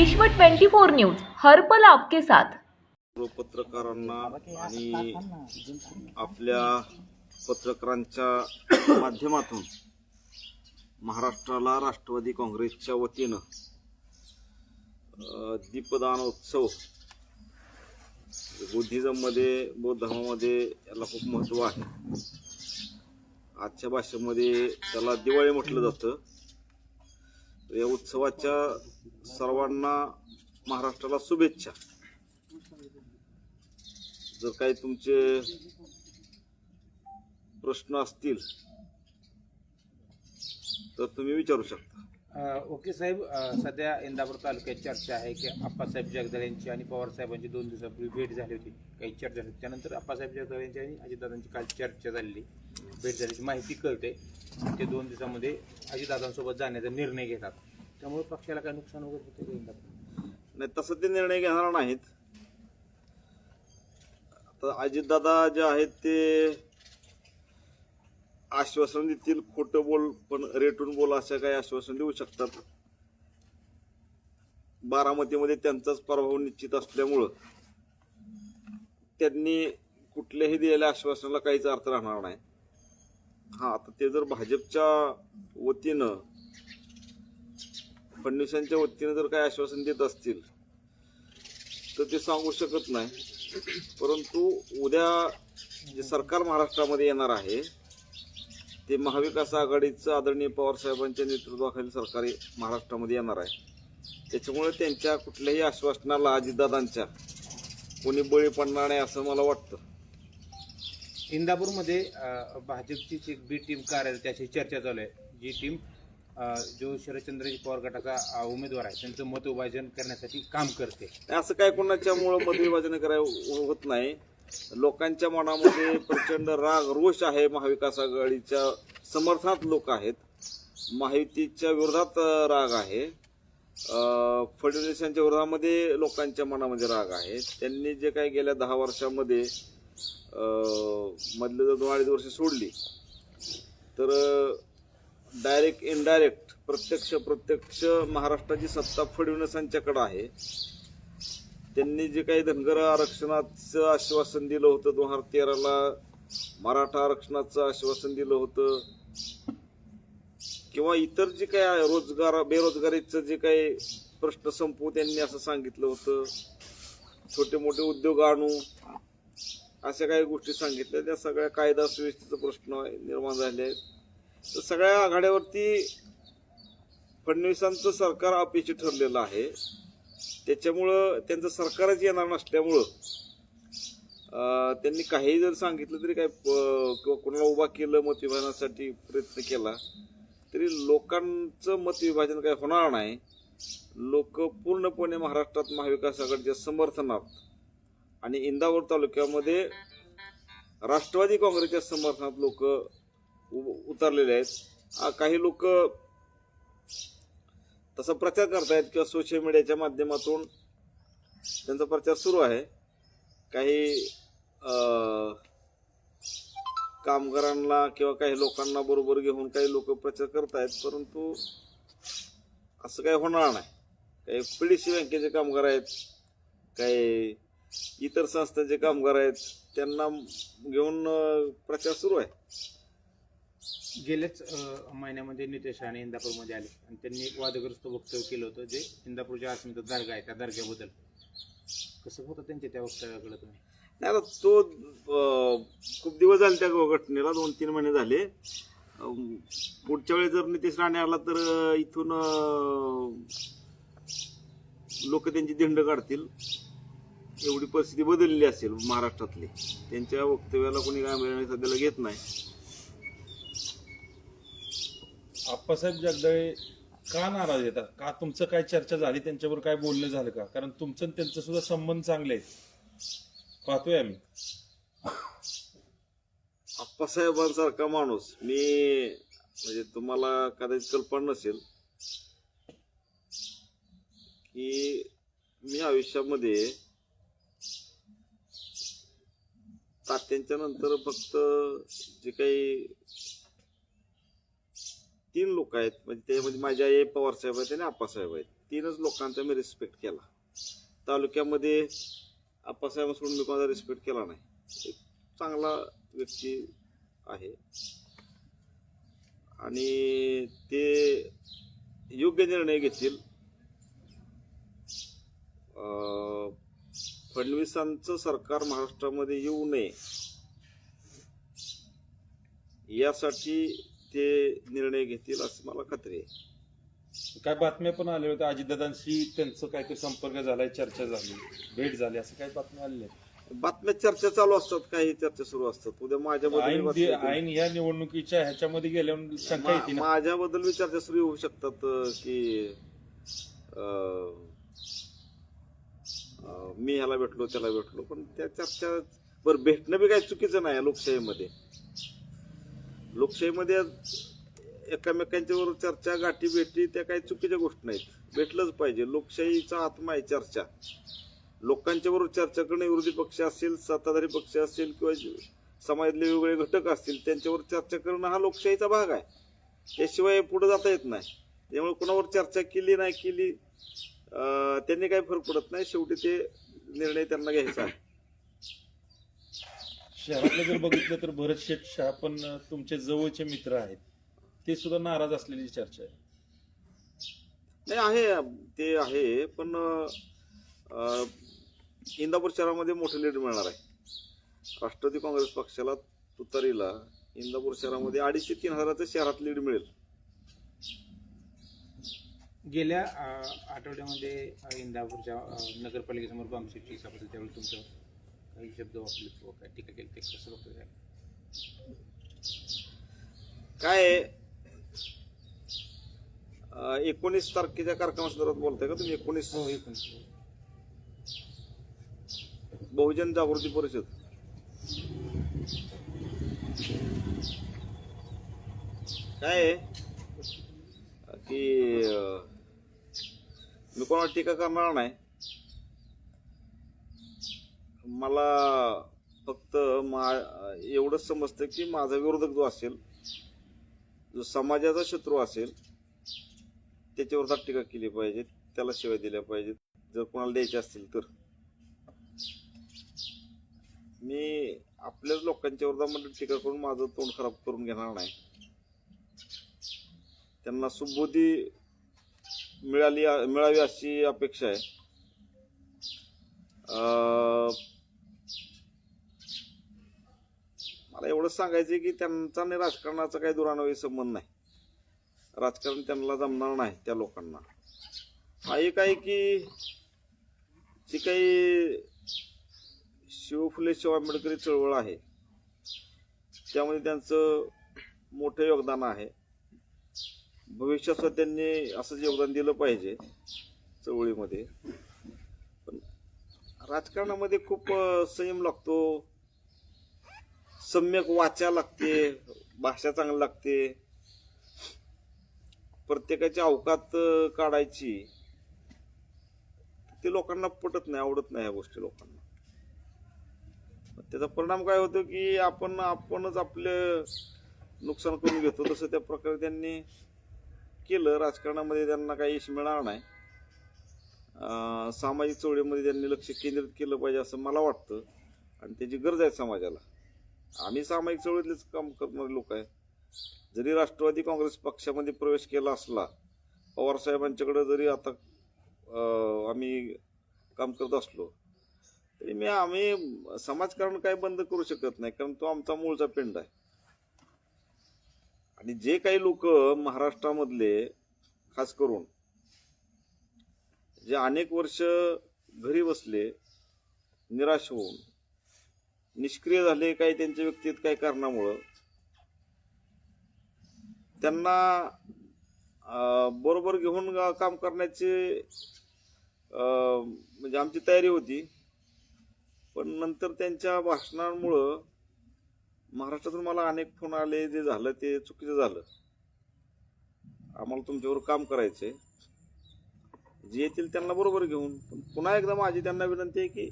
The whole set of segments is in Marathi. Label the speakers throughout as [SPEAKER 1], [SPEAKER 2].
[SPEAKER 1] विश्व 24 न्यूज हरपल आपके साथ पत्रकारांना आणि आपल्या पत्रकारांच्या माध्यमातून महाराष्ट्राला राष्ट्रवादी काँग्रेसच्या वतीनं दीपदान उत्सव मध्ये बौद्ध धर्मामध्ये याला खूप महत्व आहे आजच्या भाषेमध्ये त्याला दिवाळी म्हटलं जातं या उत्सवाच्या सर्वांना महाराष्ट्राला शुभेच्छा जर काही तुमचे प्रश्न असतील तर तुम्ही विचारू शकता
[SPEAKER 2] ओके साहेब सध्या इंदापूर तालुक्यात चर्चा आहे की आप्पासाहेब जगदळ यांची आणि साहेबांची दोन दिवसापूर्वी भेट झाली होती काही चर्चा झाली त्यानंतर अप्पासाहेब जगदळ यांची आणि अजितदादांची काल चर्चा झालेली भेट झाल्याची माहिती कळते ते दोन दिवसामध्ये अजितदादांसोबत जाण्याचा निर्णय घेतात त्यामुळे पक्षाला काय नुकसान वगैरे होते का इंदापूर
[SPEAKER 1] नाही तसं ते निर्णय घेणार नाहीत आता अजितदादा जे आहेत ते आश्वासन देतील खोटं बोल पण रेटून बोल असं काही आश्वासन देऊ शकतात बारामतीमध्ये त्यांचाच प्रभाव निश्चित असल्यामुळं त्यांनी कुठल्याही दिलेल्या आश्वासनाला काहीच अर्थ राहणार नाही हा आता ते जर भाजपच्या वतीनं फडणवीसांच्या वतीनं जर काही आश्वासन देत असतील तर ते सांगू शकत नाही परंतु उद्या जे सरकार महाराष्ट्रामध्ये येणार आहे ते महाविकास आघाडीचं आदरणीय पवारसाहेबांच्या नेतृत्वाखाली सरकार महाराष्ट्रामध्ये येणार आहे त्याच्यामुळे त्यांच्या कुठल्याही आश्वासनाला अजितदादांच्या कोणी बळी पडणार नाही असं मला वाटतं
[SPEAKER 2] इंदापूरमध्ये भाजपचीच एक बी टीम कार्यालय त्याची चर्चा चालू आहे जी टीम जो शरदचंद्रजी पवार गटाचा उमेदवार आहे त्यांचं मत करण्यासाठी काम करते
[SPEAKER 1] असं काय कोणाच्यामुळं मत विभाजन करायला होत नाही लोकांच्या मनामध्ये प्रचंड राग रोष आहे महाविकास आघाडीच्या समर्थनात लोक आहेत माहितीच्या विरोधात राग आहे फडणवीसांच्या विरोधामध्ये लोकांच्या मनामध्ये राग आहे त्यांनी जे काही गेल्या दहा वर्षामध्ये मधले जर दोन अडीच वर्ष सोडली तर डायरेक्ट इनडायरेक्ट प्रत्यक्ष प्रत्यक्ष महाराष्ट्राची सत्ता फडणवीसांच्याकडे आहे त्यांनी जे काही धनगर आरक्षणाचं आश्वासन दिलं होतं दोन हजार तेराला मराठा आरक्षणाचं आश्वासन दिलं होतं किंवा इतर जे काही रोजगार बेरोजगारीचं जे काही प्रश्न संपू त्यांनी असं सांगितलं होतं छोटे मोठे उद्योग आणू अशा काही गोष्टी सांगितल्या त्या सगळ्या कायदा सुव्यवस्थेचा प्रश्न निर्माण झाले आहेत तर सगळ्या आघाड्यावरती फडणवीसांचं सरकार अपेक्षित ठरलेलं आहे त्याच्यामुळं त्यांचं सरकारच येणार नसल्यामुळं त्यांनी काही जर सांगितलं तरी काय किंवा कोणाला उभा केलं मतविभाजनासाठी प्रयत्न केला तरी लोकांचं मतविभाजन काय होणार नाही लोक पूर्णपणे महाराष्ट्रात महाविकास आघाडीच्या समर्थनात आणि इंदावर तालुक्यामध्ये राष्ट्रवादी काँग्रेसच्या समर्थनात लोक उतरलेले आहेत काही लोक तसा प्रचार करतायत किंवा सोशल मीडियाच्या माध्यमातून त्यांचा प्रचार सुरू आहे काही कामगारांना किंवा काही लोकांना बरोबर घेऊन काही लोक प्रचार आहेत परंतु असं काही होणार नाही काही सी बँकेचे कामगार आहेत काही इतर संस्थांचे कामगार आहेत त्यांना घेऊन प्रचार सुरू आहे
[SPEAKER 2] गेल्याच महिन्यामध्ये नितेश राणे इंदापूरमध्ये आले आणि त्यांनी एक वादग्रस्त वक्तव्य केलं होतं जे इंदापूरच्या अस्मिता दर्गा आहे त्या दर्ग्याबद्दल कसं होतं त्यांच्या त्या वक्तव्याकडे तुम्ही
[SPEAKER 1] नाही आता तो खूप दिवस झाले त्या घटनेला दोन तीन महिने झाले पुढच्या वेळी जर नितेश राणे आला तर इथून लोक त्यांची दिंड काढतील एवढी परिस्थिती बदलली असेल महाराष्ट्रातली त्यांच्या वक्तव्याला कोणी काय निर्णय सध्याला घेत नाही
[SPEAKER 2] आप्पासाहेब जगदळे का नाराज येतात का तुमचं काय चर्चा झाली त्यांच्यावर काय बोलणं झालं का कारण तुमचं आणि त्यांचं सुद्धा संबंध चांगले
[SPEAKER 1] पाहतोय आम्ही आप्पासाहेबांसारखा माणूस मी म्हणजे तुम्हाला कदाचित कल्पना नसेल की मी आयुष्यामध्ये तात्यांच्या नंतर फक्त जे काही तीन लोक आहेत म्हणजे म्हणजे माझ्या आई पवारसाहेब आहेत आणि आप्पासाहेब आहेत तीनच लोकांचा मी रिस्पेक्ट केला तालुक्यामध्ये आप्पासाहेब असून मी कोणाचा रिस्पेक्ट केला नाही एक चांगला व्यक्ती आहे आणि ते योग्य निर्णय घेतील फडणवीसांचं सरकार महाराष्ट्रामध्ये येऊ नये यासाठी ते निर्णय घेतील असं मला खात्री आहे
[SPEAKER 2] काय बातम्या पण आल्या होत्या अजितदादांशी त्यांचं काहीतरी संपर्क झालाय चर्चा झाली भेट झाली असं काही बातम्या आल्या
[SPEAKER 1] बातम्या चर्चा चालू असतात काही चर्चा सुरू असतात उद्या माझ्या माझ्याबद्दल
[SPEAKER 2] या निवडणुकीच्या ह्याच्यामध्ये गेल्यावर शंका
[SPEAKER 1] माझ्याबद्दल बी चर्चा सुरू होऊ शकतात की मी ह्याला भेटलो त्याला भेटलो पण त्या चर्चा बरं भेटणं बी काही चुकीचं नाही लोकशाहीमध्ये लोकशाहीमध्ये एकमेकांच्यावर चर्चा गाठी भेटी त्या काही चुकीच्या गोष्टी नाहीत भेटलंच पाहिजे लोकशाहीचा आत्मा आहे चर्चा लोकांच्याबरोबर चर्चा करणे विरोधी पक्ष असेल सत्ताधारी पक्ष असतील किंवा समाजातले वेगवेगळे घटक असतील त्यांच्यावर चर्चा करणं हा लोकशाहीचा भाग आहे याशिवाय पुढे जाता येत नाही त्यामुळे कोणावर चर्चा केली नाही केली त्यांनी काही फरक पडत नाही शेवटी ते निर्णय त्यांना घ्यायचा आहे
[SPEAKER 2] शहरातलं जर बघितलं तर भरत शेठ शहा पण तुमचे जवळचे मित्र आहेत ते सुद्धा नाराज असलेली चर्चा आहे
[SPEAKER 1] नाही आहे ते आहे पण इंदापूर शहरामध्ये मोठे लीड मिळणार आहे राष्ट्रवादी काँग्रेस पक्षाला तुतारीला इंदापूर शहरामध्ये अडीचशे तीन हजाराचं शहरात लीड मिळेल
[SPEAKER 2] गेल्या आठवड्यामध्ये इंदापूरच्या नगरपालिकेसमोर बॉम्बशेटची सभा त्यावेळी तुमचं
[SPEAKER 1] काही शब्द वापरले काय टीका केली ते कसं काय काय एकोणीस तारखेच्या कार्यक्रमासंदर्भात बोलताय का तुम्ही एकोणीस बहुजन जागृती परिषद काय की मी कोणाला टीका करणार नाही मला फक्त मा एवढंच समजतं की माझा विरोधक जो असेल जो समाजाचा शत्रू असेल त्याच्यावर टीका केली पाहिजे त्याला शिवाय दिल्या पाहिजेत जर कोणाला द्यायचे असतील तर मी आपल्याच लोकांच्या म्हणजे टीका करून माझं तोंड खराब करून घेणार नाही त्यांना सुबोधी मिळाली मिळावी अशी अपेक्षा आहे मला एवढंच सांगायचं की त्यांचा आणि राजकारणाचा काही दुरानवी संबंध नाही राजकारण त्यांना जमणार नाही त्या लोकांना हा एक आहे की जी काही शिवफुले शिव आंबेडकरी चळवळ आहे त्यामध्ये त्यांचं मोठं योगदान आहे भविष्यात त्यांनी असंच योगदान दिलं पाहिजे चळवळीमध्ये पण राजकारणामध्ये खूप संयम लागतो सम्यक वाचा लागते भाषा चांगली लागते प्रत्येकाची अवकात काढायची ते लोकांना पटत नाही आवडत नाही या गोष्टी लोकांना त्याचा परिणाम काय होतो की आपण आपणच आपलं नुकसान करून घेतो तसं त्या प्रकारे त्यांनी केलं राजकारणामध्ये त्यांना काही यश मिळणार नाही सामाजिक चोळीमध्ये त्यांनी लक्ष केंद्रित केलं पाहिजे असं मला वाटतं आणि त्याची गरज आहे समाजाला आम्ही सामायिक चळवळीतलेच काम करणारे लोक आहे जरी राष्ट्रवादी काँग्रेस पक्षामध्ये प्रवेश केला असला पवारसाहेबांच्याकडे जरी आता आम्ही काम करत असलो तरी मी आम्ही समाजकारण काय बंद करू शकत नाही कारण तो आमचा मूळचा पिंड आहे आणि जे काही लोक महाराष्ट्रामधले खास करून जे अनेक वर्ष घरी बसले निराश होऊन निष्क्रिय झाले काही त्यांच्या व्यक्तीत काही कारणामुळं त्यांना बरोबर घेऊन काम करण्याची म्हणजे आमची तयारी होती पण नंतर त्यांच्या भाषणांमुळं महाराष्ट्रातून मला अनेक फोन आले जे झालं ते चुकीचं झालं आम्हाला तुमच्यावर काम करायचंय जे येतील त्यांना बरोबर घेऊन पुन्हा एकदा माझी त्यांना विनंती आहे की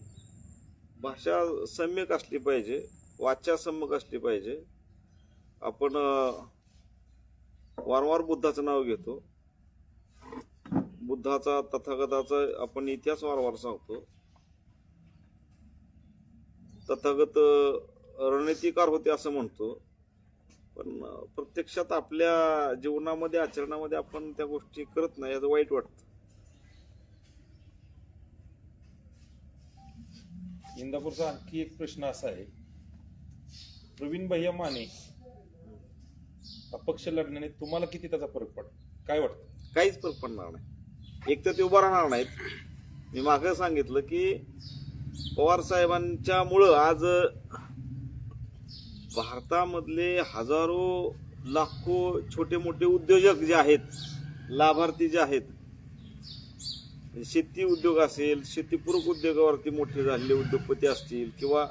[SPEAKER 1] भाषा सम्यक असली पाहिजे वाचा सम्यक असली पाहिजे आपण वारंवार बुद्धाचं नाव घेतो बुद्धाचा तथागताचा आपण इतिहास वारंवार सांगतो तथागत रणनीतीकार होते असं म्हणतो पण प्रत्यक्षात आपल्या जीवनामध्ये आचरणामध्ये आपण त्या गोष्टी करत नाही याचं वाईट वाटतं इंदापूरचा आणखी
[SPEAKER 2] एक प्रश्न असा आहे प्रवीण भैया माने
[SPEAKER 1] अपक्ष लढण्याने तुम्हाला किती त्याचा फरक पड काय वाटतं काहीच फरक पडणार नाही एक तर ते उभं राहणार नाहीत मी मागं सांगितलं की पवार साहेबांच्या मुळ आज भारतामधले हजारो लाखो छोटे मोठे उद्योजक जे आहेत लाभार्थी जे आहेत शेती उद्योग असेल शेतीपूरक उद्योगावरती मोठे झालेले उद्योगपती असतील किंवा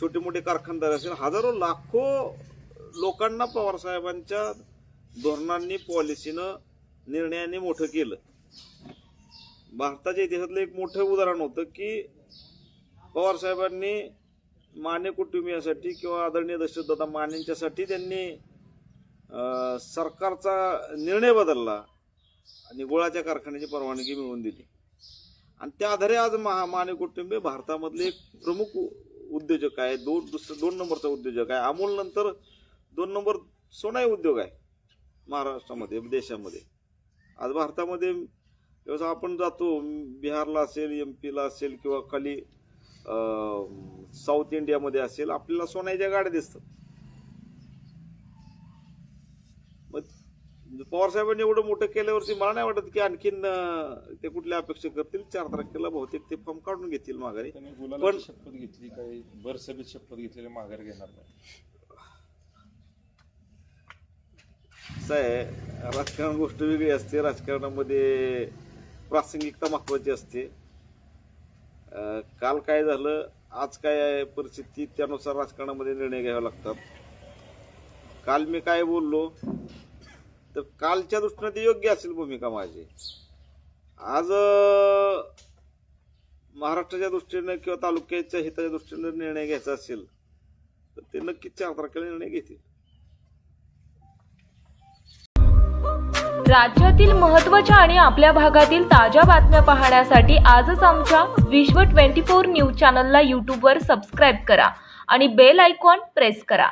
[SPEAKER 1] छोटे मोठे कारखानदार असेल हजारो लाखो लोकांना पवारसाहेबांच्या धोरणांनी पॉलिसीनं निर्णयाने मोठं केलं भारताच्या इतिहासातलं एक मोठं उदाहरण होतं की पवारसाहेबांनी माने कुटुंबियांसाठी किंवा आदरणीय दशरथदादा मानेंच्यासाठी त्यांनी सरकारचा निर्णय बदलला आणि गोळाच्या कारखान्याची परवानगी मिळवून दिली आणि त्या आधारे आज महा माने कुटुंबे भारतामधले एक प्रमुख उद्योजक आहे दोन दुसरं दोन नंबरचा उद्योजक आहे अमोल नंतर दोन नंबर सोनाई उद्योग आहे महाराष्ट्रामध्ये देशामध्ये आज भारतामध्ये जसं आपण जातो बिहारला असेल एम पीला असेल किंवा खाली साऊथ इंडियामध्ये असेल आपल्याला सोन्याच्या गाड्या दिसतात म्हणजे पवारसाहेबांनी एवढं मोठं केल्यावरती मला नाही वाटत की आणखीन ते कुठल्या अपेक्षा करतील चार तारखेला बहुतेक ते फॉर्म काढून घेतील माघारी पण शपथ घेतली काही भरसभेत शपथ घेतलेली माघारी घेणार नाही राजकारण गोष्ट वेगळी असते राजकारणामध्ये प्रासंगिकता महत्वाची असते काल काय झालं आज काय आहे परिस्थिती त्यानुसार राजकारणामध्ये निर्णय घ्यावे लागतात काल मी काय बोललो तर कालच्या दृष्टीनं ती योग्य असेल भूमिका माझी आज महाराष्ट्राच्या दृष्टीनं किंवा तालुक्याच्या हिताच्या दृष्टीनं निर्णय घ्यायचा असेल तर ते नक्कीच चार तारखेला निर्णय घेतील राज्यातील महत्त्वाच्या आणि आपल्या भागातील ताज्या बातम्या पाहण्यासाठी आजच आमच्या विश्व ट्वेंटी फोर न्यूज चॅनलला यूट्यूबवर सबस्क्राईब करा आणि बेल आयकॉन प्रेस करा